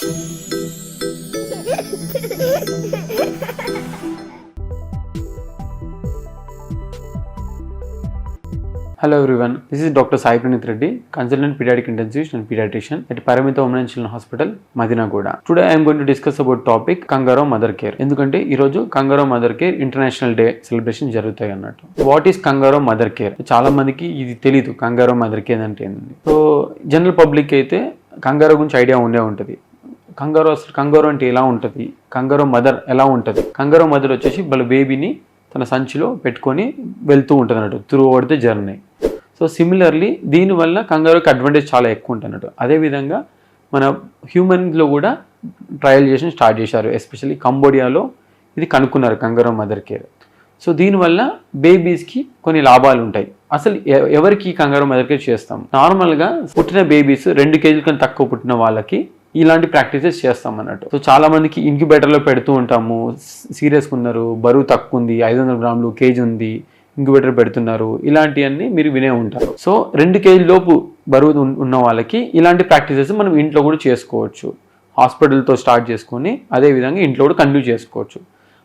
Hello everyone this is doctor Sai Praneeth Reddy consultant pediatric intensivist and pediatrician at Paramitha women children hospital Madinaguda today I'm going to discuss about topic kangaroo mother care ఎందుకంటే ఈ రోజు kangaroo mother care international day celebration జరుగుతాయి అన్నట్టు what is kangaroo mother care చాలా మందికి ఇది తెలియదు కంగారో mother care అంటే ఏంది సో జనరల్ పబ్లిక్ అయితే కంగారో గురించి ఐడియా ఉండే ఉంటుంది కంగారో అసలు కంగారో అంటే ఎలా ఉంటుంది? కంగారో మదర్ ఎలా ఉంటుంది? కంగారో మదర్ వచ్చేసి వాళ్ళ బేబీని తన సంచిలో పెట్టుకొని వెళ్తూ ఉంటుంది అన్నట్టు throughout the journey so similarly దీనివల్ల కంగారుకి అడ్వాంటేజ్ చాలా ఎక్కువ ఉంటుంది అన్నట్టు అదేవిధంగా మన హ్యూమన్లో కూడా ట్రయల్ చేసి స్టార్ట్ చేశారు. ఎస్పెషల్లీ కంబోడియాలో ఇది కనుక్కున్నారు కంగారో మదర్ కేర్ సో దీనివల్ల బేబీస్కి కొన్ని లాభాలు ఉంటాయి. అసలు ఎవరికి కంగారు మదర్ కేర్ చేస్తాం? నార్మల్గా పుట్టిన బేబీస్ రెండు కేజీల కన్నా తక్కువ పుట్టిన వాళ్ళకి ఇలాంటి ప్రాక్టీసెస్ చేస్తాం అన్నట్టు సో చాలా మందికి ఇంక్యుబేటర్లో పెడుతూ ఉంటాము. సీరియస్గా ఉన్నారు బరువు తక్కువ ఉంది ఐదు వందల గ్రాములు కేజీ ఉంది ఇంక్యుబేటర్ పెడుతున్నారు ఇలాంటివన్నీ మీరు వినే ఉంటారు. సో రెండు కేజీ లోపు బరువు ఉన్న వాళ్ళకి ఇలాంటి ప్రాక్టీసెస్ మనం ఇంట్లో కూడా చేసుకోవచ్చు. హాస్పిటల్తో స్టార్ట్ చేసుకొని అదే విధంగా ఇంట్లో కూడా కంటిన్యూ చేసుకోవచ్చు.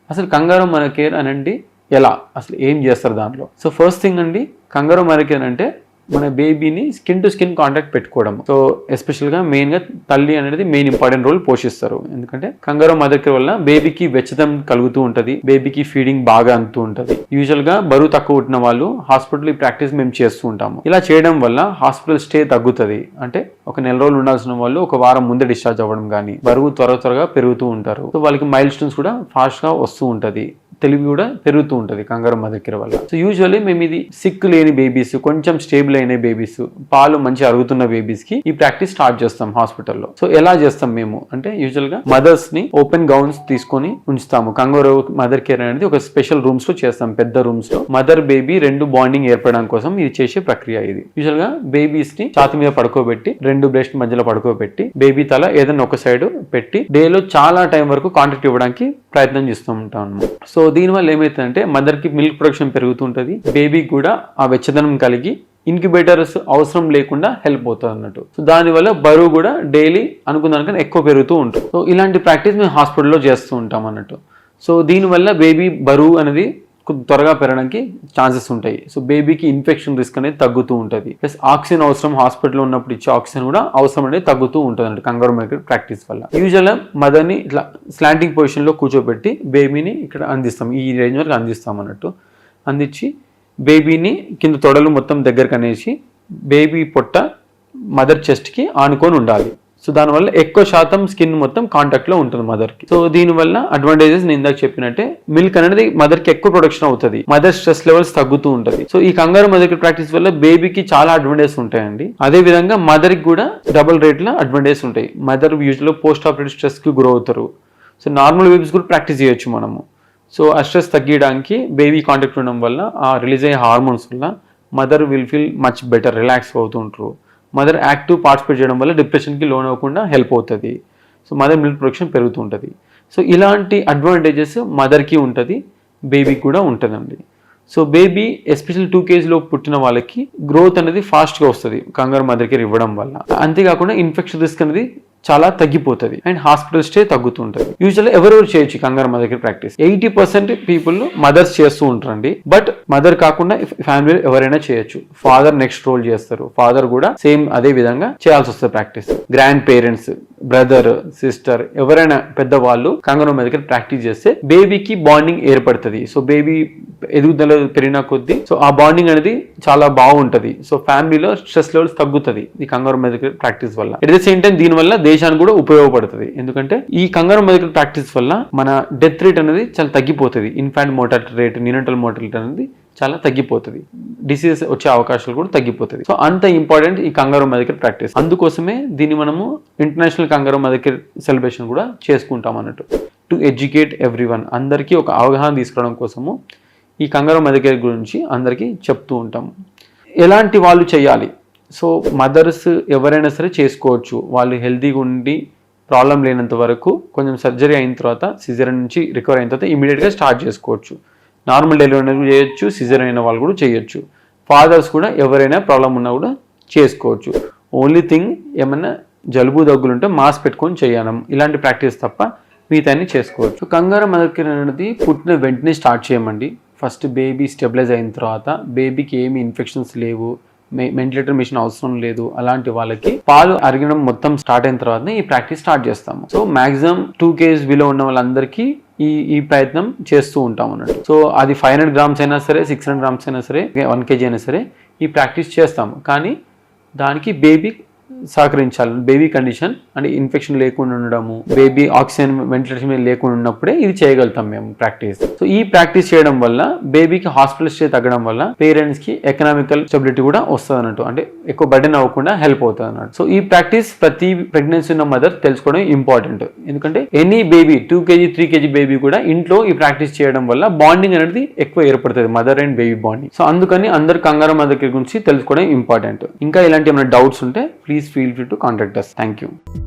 అసలు కంగారు మన కేర్ అనండి ఎలా? అసలు ఏం చేస్తారు దాంట్లో? సో ఫస్ట్ థింగ్ అండి కంగారు మన కేర్ అంటే మన బేబీని స్కిన్ టు స్కిన్ కాంటాక్ట్ పెట్టుకోవడం. సో ఎస్పెషల్గా మెయిన్గా తల్లి అనేది మెయిన్ ఇంపార్టెంట్ రోల్ పోషిస్తారు. ఎందుకంటే కంగారు మదర్ వల్ల బేబీకి వెచ్చదం కలుగుతూ ఉంటుంది. బేబీకి ఫీడింగ్ బాగా అందుతూ ఉంటుంది. యూజువల్గా బరువు తక్కువ ఉంటున్న వాళ్ళు హాస్పిటల్ ఈ ప్రాక్టీస్ మేము చేస్తూ ఉంటాము. ఇలా చేయడం వల్ల హాస్పిటల్ స్టే తగ్గుతుంది. అంటే ఒక నెల రోజులు ఉండాల్సిన వాళ్ళు ఒక వారం ముందే డిశ్చార్జ్ అవ్వడం కానీ బరువు త్వర త్వరగా పెరుగుతూ ఉంటారు. సో వాళ్ళకి మైల్ స్టోన్స్ కూడా ఫాస్ట్గా వస్తూ ఉంటుంది. తెలివి కూడా పెరుగుతూ ఉంటుంది కంగారు మదర్ వల్ల. సో యూజువల్లీ మేము ఇది సిక్ లేని బేబీస్ కొంచెం స్టేబుల్ అయిన బేబీస్ పాలు మంచి అరుగుతున్న బేబీస్కి ఈ ప్రాక్టీస్ స్టార్ట్ చేస్తాం హాస్పిటల్లో సో ఎలా చేస్తాం మేము? అంటే యూజువల్గా మదర్స్ని ఓపెన్ గౌన్స్ తీసుకొని ఉంచుతాము. కంగారు మదర్ కేర్ అనేది ఒక స్పెషల్ రూమ్స్లో చేస్తాం పెద్ద రూమ్స్లో. మదర్ బేబీ రెండు బాండింగ్ ఏర్పడడం కోసం ఇది చేసే ప్రక్రియ ఇది. యూజువల్గా బేబీస్ని ఛాతి మీద పడుకోబెట్టి రెండు బ్రెస్ట్ మధ్యలో పడుకోబెట్టి బేబీ తల ఏదైనా ఒక సైడ్ పెట్టి డేలో చాలా టైం వరకు కాంటాక్ట్ ఇవ్వడానికి ప్రయత్నం చేస్తూ ఉంటాం అన్నమాట. సో దీనివల్ల ఏమవుతుందంటే మదర్కి మిల్క్ ప్రొడక్షన్ పెరుగుతుంటుంది. బేబీకి కూడా ఆ వెచ్చదనం కలిగి ఇన్క్యుబేటర్స్ అవసరం లేకుండా హెల్ప్ అవుతుంది అన్నట్టు. సో దానివల్ల బరువు కూడా డైలీ అనుకున్నానికన్నా ఎక్కువ పెరుగుతూ ఉంటుంది. సో ఇలాంటి ప్రాక్టీస్ మేము హాస్పిటల్లో చేస్తూ ఉంటాం అన్నట్టు. సో దీనివల్ల బేబీ బరువు అనేది త్వరగా పెరగడానికి ఛాన్సెస్ ఉంటాయి. సో బేబీకి ఇన్ఫెక్షన్ రిస్క్ అనేది తగ్గుతూ ఉంటుంది. ప్లస్ ఆక్సిజన్ అవసరం హాస్పిటల్లో ఉన్నప్పుడు ఇచ్చే ఆక్సిజన్ కూడా అవసరం అనేది తగ్గుతూ ఉంటుంది అండి కంగారు మెడికల్ ప్రాక్టీస్ వల్ల. యూజువల్గా మదర్ని ఇట్లా స్లాంటింగ్ పొజిషన్లో కూర్చోబెట్టి బేబీని ఇక్కడ అందిస్తాం. ఈ రేంజ్ వరకు అందిస్తాం అన్నట్టు. అందించి బేబీని కింద తొడలు మొత్తం దగ్గరకు అనేసి బేబీ పొట్ట మదర్ చెస్ట్కి ఆనుకొని ఉండాలి. సో దానివల్ల ఎక్కువ శాతం స్కిన్ మొత్తం కాంటాక్ట్లో ఉంటుంది మదర్కి సో దీనివల్ల అడ్వాంటేజెస్ నేను ఇందాక చెప్పినట్టే మిల్క్ అనేది మదర్కి ఎక్కువ ప్రొడక్షన్ అవుతుంది. మదర్ స్ట్రెస్ లెవెల్స్ తగ్గుతూ ఉంటుంది. సో ఈ కంగారు మదర్కి ప్రాక్టీస్ వల్ల బేబీకి చాలా అడ్వాంటేజెస్ ఉంటాయండి. అదే విధంగా మదర్కి కూడా డబుల్ రేట్లో అడ్వాంటేజెస్ ఉంటాయి. మదర్ యూజువల్ పోస్ట్ ఆపరేటివ్ స్ట్రెస్కి గురవుతారు అవుతారు. సో నార్మల్ బేబీస్ కూడా ప్రాక్టీస్ చేయొచ్చు మనము. సో ఆ స్ట్రెస్ తగ్గించడానికి బేబీ కాంటాక్ట్ ఉండడం వల్ల ఆ రిలీజ్ అయ్యే హార్మోన్స్ వల్ల mother will feel much better relax అవుతుంటారు మదర్ యాక్టివ్ పార్టిసిపేట్ చేయడం వల్ల డిప్రెషన్కి లోన్ అవ్వకుండా హెల్ప్ అవుతుంది. సో మదర్ మిల్క్ ప్రొడక్షన్ పెరుగుతుంటుంది సో ఇలాంటి అడ్వాంటేజెస్ మదర్కి ఉంటుంది బేబీకి కూడా ఉంటుందండి. సో బేబీ ఎస్పెషల్ టూ కేజీలో పుట్టిన వాళ్ళకి గ్రోత్ అనేది ఫాస్ట్గా వస్తుంది కంగారు మదర్ కేర్ ఇవ్వడం వల్ల. అంతేకాకుండా ఇన్ఫెక్షన్ రిస్క్ అనేది చాలా తగ్గిపోతుంది. అండ్ హాస్పిటల్ స్టే తగ్గుతుంటుంది. యూజువల్ ఎవరెవరు చేయొచ్చు kangaroo mother practice. Eighty percent people mothers చేస్తూ ఉంటారండి. బట్ మదర్ కాకుండా ఫ్యామిలీ ఎవరైనా చేయొచ్చు. ఫాదర్ నెక్స్ట్ రోల్ చేస్తారు. ఫాదర్ కూడా సేమ్ అదే విధంగా చేయాల్సి వస్తుంది practice. Grandparents brother sister ఎవరైనా పెద్దవాళ్ళు కంగనం మదర్ ప్రాక్టీస్ చేస్తే బేబీకి బాండింగ్ ఏర్పడుతుంది. సో బేబీ ఎదుగుదల పెరిగిన కొద్దీ సో ఆ బాండింగ్ అనేది చాలా బాగుంటుంది. సో ఫ్యామిలీలో స్ట్రెస్ లెవెల్స్ తగ్గుతుంది ఈ కంగారు మెడికల్ ప్రాక్టీస్ వల్ల. ఎట్ ద సేమ్ టైం దీని వల్ల దేశానికి కూడా ఉపయోగపడుతుంది. ఎందుకంటే ఈ కంగారు మెడికల్ ప్రాక్టీస్ వల్ల మన డెత్ రేట్ అనేది చాలా తగ్గిపోతుంది. Infant mortality rate neonatal mortality అనేది చాలా తగ్గిపోతుంది. డిసీజెస్ వచ్చే అవకాశాలు కూడా తగ్గిపోతుంది సో అంత ఇంపార్టెంట్ ఈ కంగారు మెడికల్ ప్రాక్టీస్ అందుకోసమే దీన్ని మనము ఇంటర్నేషనల్ కంగారు మెడికల్ సెలబ్రేషన్ కూడా చేసుకుంటాం అన్నట్టు. టు ఎడ్యుకేట్ ఎవ్రీ వన్ అందరికీ ఒక అవగాహన తీసుకురావడం కోసము ఈ కంగారు మెదకేర్ గురించి అందరికీ చెప్తూ ఉంటాము ఎలాంటి వాళ్ళు చేయాలి? సో మదర్స్ ఎవరైనా సరే చేసుకోవచ్చు. వాళ్ళు హెల్తీగా ఉండి ప్రాబ్లం లేనంత వరకు కొంచెం సర్జరీ అయిన తర్వాత సిజర్ నుంచి రికవర్ అయిన తర్వాత ఇమీడియట్గా స్టార్ట్ చేసుకోవచ్చు. నార్మల్ డెలివరీ చేయొచ్చు సిజర్ అయిన వాళ్ళు కూడా చేయొచ్చు. ఫాదర్స్ కూడా ఎవరైనా ప్రాబ్లం ఉన్నా కూడా చేసుకోవచ్చు. ఓన్లీ థింగ్ ఏమన్నా జలుబు దగ్గులు ఉంటే మాస్క్ పెట్టుకొని చేయడం ఇలాంటి ప్రాక్టీస్ తప్ప మిగతాన్ని చేసుకోవచ్చు. కంగారు మదర్ అనేది పుట్టిన వెంటనే స్టార్ట్ చేయమండి. ఫస్ట్ బేబీ స్టెబిలైజ్ అయిన తర్వాత బేబీకి ఏమి ఇన్ఫెక్షన్స్ లేవు వెంటిలేటర్ మిషన్ అవసరం లేదు అలాంటి వాళ్ళకి పాలు అరగడం మొత్తం స్టార్ట్ అయిన తర్వాత ఈ ప్రాక్టీస్ స్టార్ట్ చేస్తాము. So maximum two kgs below ఉన్న వాళ్ళందరికీ ఈ ఈ ప్రయత్నం చేస్తూ ఉంటాం అన్నట్టు. సో అది ఫైవ్ హండ్రెడ్ గ్రామ్స్ అయినా సరే సిక్స్ హండ్రెడ్ గ్రామ్స్ అయినా సరే వన్ కేజీ అయినా సరే ఈ ప్రాక్టీస్ చేస్తాము. కానీ దానికి బేబీ సహకరించాలి. బేబీ కండిషన్ అంటే ఇన్ఫెక్షన్ లేకుండా ఉండడము బేబీ ఆక్సిజన్ వెంటిలేషన్ మీద లేకుండా ఉన్నప్పుడే ఇది చేయగలుగుతాం మేము ప్రాక్టీస్. సో ఈ ప్రాక్టీస్ చేయడం వల్ల బేబీకి హాస్పిటల్ స్టే తగ్గడం వల్ల పేరెంట్స్కి ఎకనామికల్ స్టెబిలిటీ కూడా వస్తుంది అన్నట్టు అంటే ఎక్కువ బర్డెన్ అవ్వకుండా హెల్ప్ అవుతుంది అన్నట్టు సో ఈ ప్రాక్టీస్ ప్రతి ప్రెగ్నెన్సీ ఉన్న మదర్ తెలుసుకోవడం ఇంపార్టెంట్. ఎందుకంటే any baby two kg three kg baby కూడా ఇంట్లో ఈ ప్రాక్టీస్ చేయడం వల్ల బాండింగ్ అనేది ఎక్కువ ఏర్పడుతుంది mother and baby bonding. So అందుకని అందరు కంగారు మదర్ గురించి తెలుసుకోవడం ఇంపార్టెంట్. ఇంకా ఇలాంటి ఏమైనా డౌట్స్ ఉంటే please feel free to contact us. Thank you.